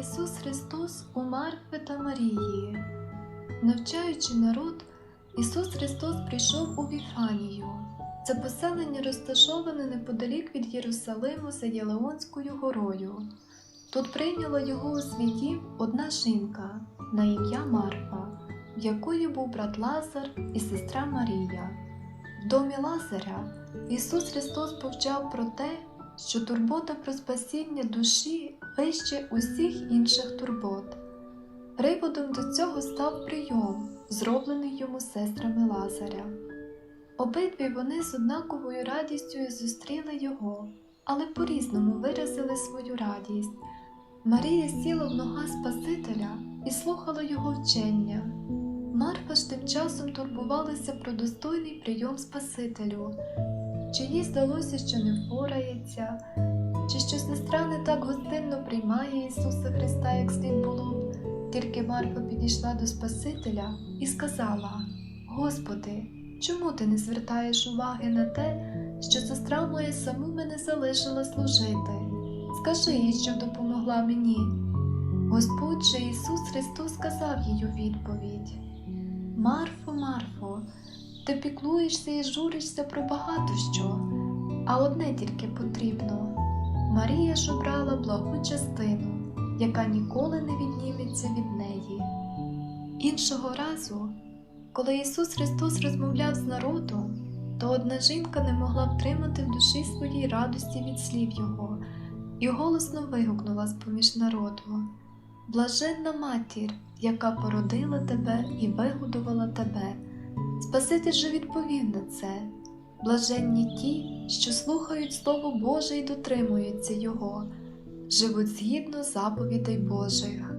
Ісус Христос у Марфи та Марії. Навчаючи народ, Ісус Христос прийшов у Віфанію. Це поселення розташоване неподалік від Єрусалиму за Єлеонською горою. Тут прийняла його у світів одна жінка на ім'я Марфа, в якої був брат Лазар і сестра Марія. В домі Лазаря Ісус Христос повчав про те, що турбота про спасіння душі вище усіх інших турбот. Приводом до цього став прийом, зроблений йому сестрами Лазаря. Обидві вони з однаковою радістю зустріли його, але по-різному виразили свою радість. Марія сіла в нога Спасителя і слухала його вчення. Марфа ж тим часом турбувалася про достойний прийом Спасителю. Чи їй здалося, що не впорається, чи що сестра не так гостинно приймає Ісуса Христа, як слід було б. Тільки Марфа підійшла до Спасителя і сказала: Господи, чому ти не звертаєш уваги на те, що сестра моя саму мене залишила служити? Скажи їй, щоб допомогла мені. Господь же Ісус Христос сказав їй у відповідь: Марфо, Марфо, ти піклуєшся і журишся про багато що, а одне тільки потрібно. Марія ж обрала благу частину, яка ніколи не відніметься від неї. Іншого разу, коли Ісус Христос розмовляв з народом, то одна жінка не могла втримати в душі своїй радості від слів Його і голосно вигукнула з поміж народу: Блаженна матір, яка породила тебе і вигодувала тебе. Спаситель же відповів на це. Блаженні ті, що слухають Слово Боже і дотримуються Його, живуть згідно заповідей Божих.